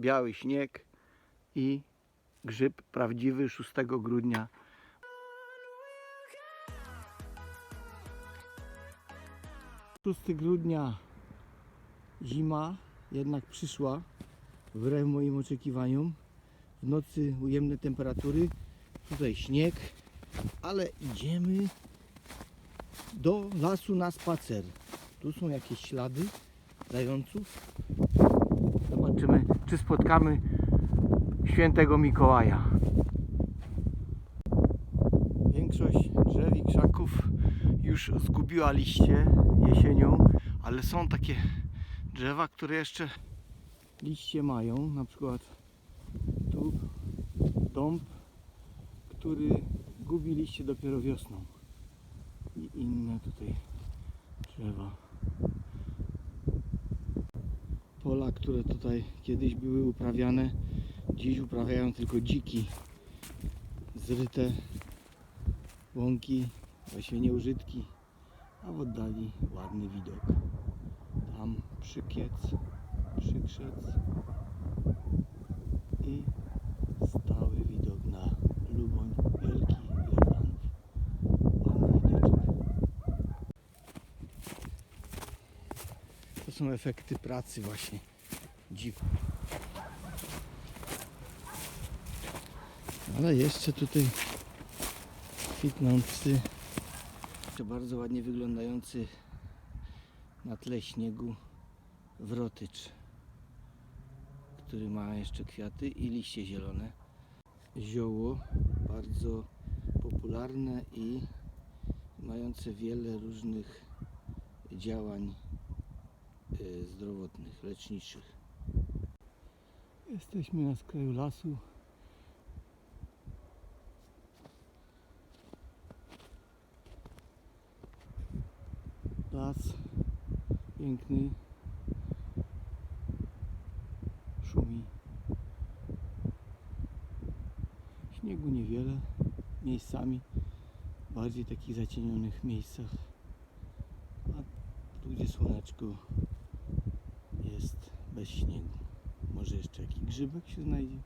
biały śnieg i grzyb prawdziwy 6 grudnia. Szósty grudnia zima jednak przyszła wbrew moim oczekiwaniom. W nocy ujemne temperatury, tutaj śnieg, ale idziemy do lasu na spacer. Tu są jakieś ślady zająców. Zobaczymy, czy spotkamy świętego Mikołaja. Większość drzew i krzaków już zgubiła liście jesienią, ale są takie drzewa, które jeszcze liście mają. Na przykład tu dąb, który gubi liście dopiero wiosną. I inne tutaj drzewa. Pola, które tutaj kiedyś były uprawiane, dziś uprawiają tylko dziki. Zryte łąki, właśnie nieużytki, a w oddali ładny widok. Tam przykiec, przykrzec i stały widok na Luboń Wielki Jordanów. Ładny widoczek. To są efekty pracy właśnie dzików. Ale jeszcze tutaj kwitnący, to bardzo ładnie wyglądający na tle śniegu wrotycz, który ma jeszcze kwiaty i liście zielone. Zioło bardzo popularne i mające wiele różnych działań zdrowotnych, leczniczych. Jesteśmy na skraju lasu. Las piękny. Szumi. Śniegu niewiele. Miejscami. Bardziej takich zacienionych miejscach. A tu gdzie słoneczko bez śniegu. Może jeszcze jakiś grzybek się znajdzie.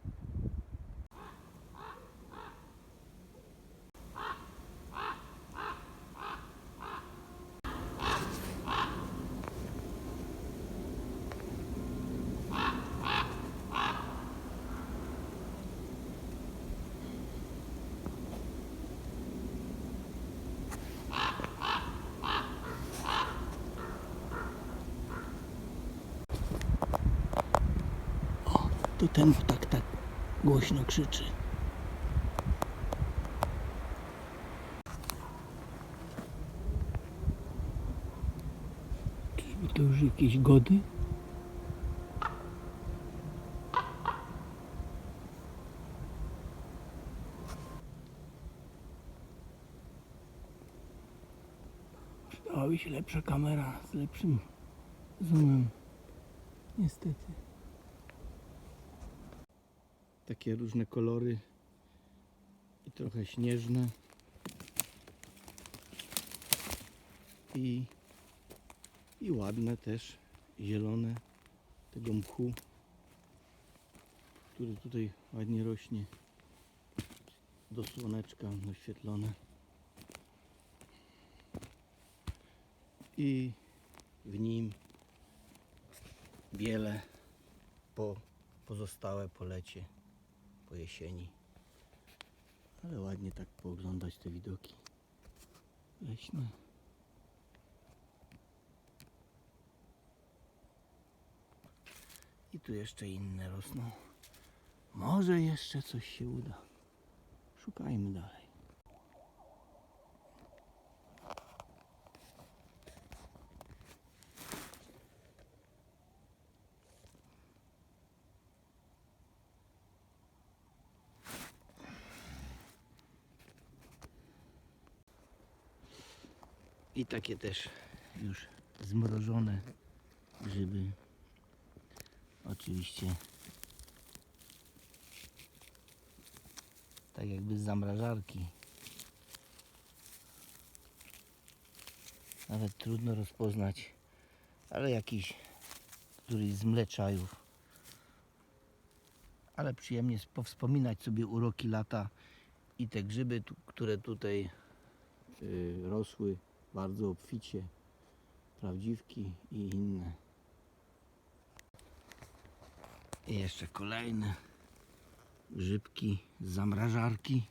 To ten ptak tak głośno krzyczy. Czyżby to już jakieś gody? Przydałaby się lepsza kamera z lepszym zoomem. Niestety takie różne kolory i trochę śnieżne. I, i ładne też zielone tego mchu który tutaj ładnie rośnie. Do słoneczka oświetlone. I w nim biele po pozostałe po lecie po jesieni. Ale ładnie tak pooglądać te widoki leśne. I tu jeszcze inne rosną. Może jeszcze coś się uda. Szukajmy dalej. I takie też już zmrożone grzyby. Oczywiście tak jakby z zamrażarki. Nawet trudno rozpoznać, ale jakiś któryś z mleczajów ale przyjemnie jest powspominać sobie uroki lata i te grzyby, które tutaj y, rosły bardzo obficie, prawdziwki i inne. I jeszcze kolejne grzybki z zamrażarki.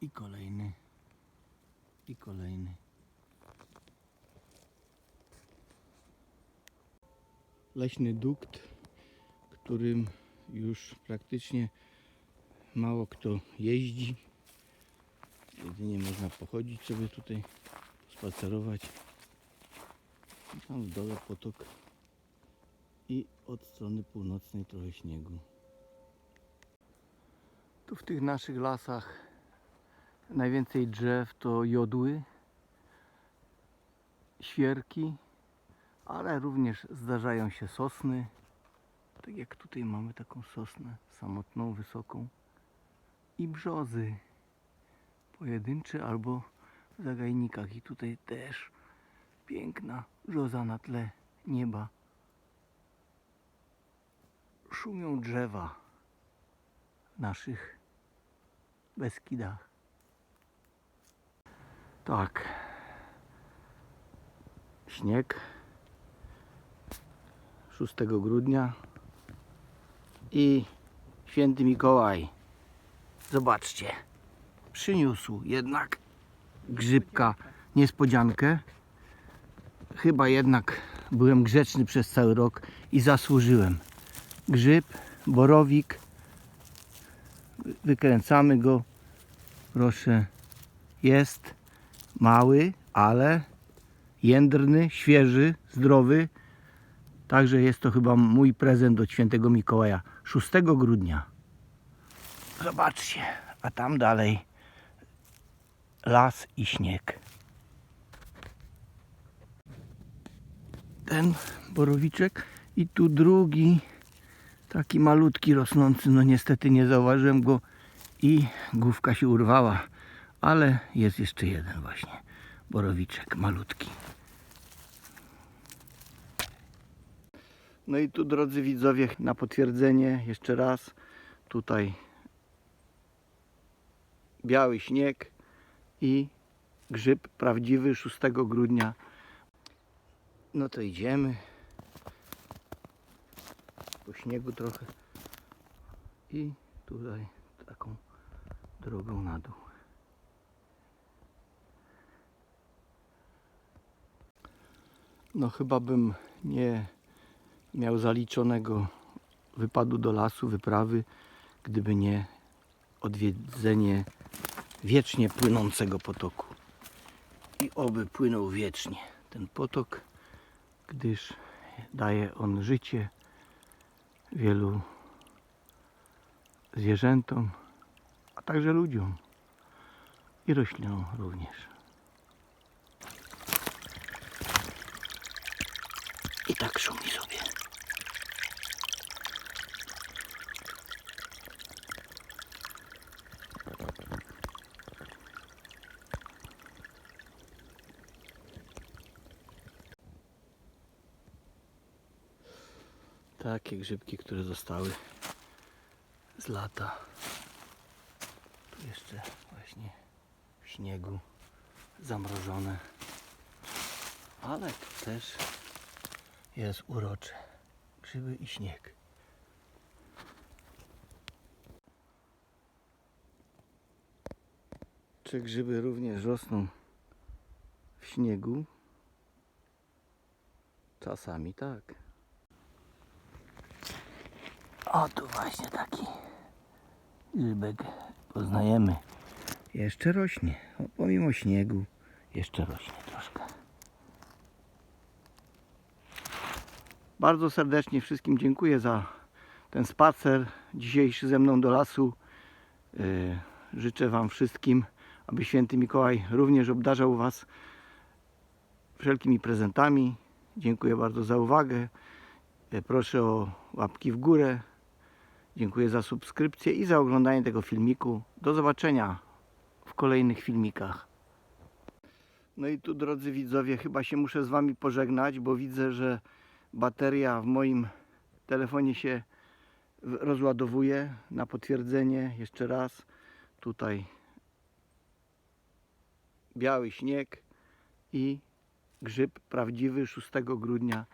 I kolejny. I kolejny. Leśny dukt, którym już praktycznie mało kto jeździ. Jedynie można pochodzić sobie tutaj, spacerować. Tam w dole potok i od strony północnej trochę śniegu. Tu w tych naszych lasach najwięcej drzew to jodły, świerki, ale również zdarzają się sosny. Tak jak tutaj mamy taką sosnę samotną, wysoką. I brzozy pojedyncze albo w zagajnikach. I tutaj też piękna brzoza na tle nieba. Szumią drzewa w naszych Beskidach. Tak. Śnieg 6 grudnia i święty Mikołaj. Zobaczcie. Przyniósł jednak grzybka niespodziankę. Chyba jednak byłem grzeczny przez cały rok i zasłużyłem. Grzyb, borowik. Wykręcamy go. Proszę. Jest mały, ale jędrny, świeży, zdrowy. Także jest to chyba mój prezent od świętego Mikołaja. 6 grudnia. Zobaczcie, a tam dalej las i śnieg. Ten borowiczek i tu drugi, taki malutki rosnący. No niestety nie zauważyłem go i główka się urwała, ale jest jeszcze jeden właśnie borowiczek malutki. No i tu drodzy widzowie, na potwierdzenie jeszcze raz tutaj biały śnieg i grzyb prawdziwy 6 grudnia. No to idziemy po śniegu trochę i tutaj taką drogą na dół. No chyba bym nie miał zaliczonego wypadu do lasu, wyprawy, gdyby nie odwiedzenie wiecznie płynącego potoku. I oby płynął wiecznie ten potok, gdyż daje on życie wielu zwierzętom, a także ludziom i roślinom również. I tak szumi sobie. Takie grzybki, które zostały z lata. Tu jeszcze właśnie w śniegu zamrożone. Ale to też jest urocze. Grzyby i śnieg. Czy grzyby również rosną w śniegu? Czasami tak. O, tu właśnie taki grzybek poznajemy. Jeszcze rośnie. O, pomimo śniegu jeszcze rośnie troszkę. Bardzo serdecznie wszystkim dziękuję za ten spacer dzisiejszy ze mną do lasu. Yy, Życzę Wam wszystkim, aby święty Mikołaj również obdarzał Was wszelkimi prezentami. Dziękuję bardzo za uwagę. Yy, Proszę o łapki w górę. Dziękuję za subskrypcję i za oglądanie tego filmiku. Do zobaczenia w kolejnych filmikach. No i tu drodzy widzowie, chyba się muszę z Wami pożegnać, bo widzę, że bateria w moim telefonie się rozładowuje. Na potwierdzenie jeszcze raz tutaj biały śnieg i grzyb prawdziwy 6 grudnia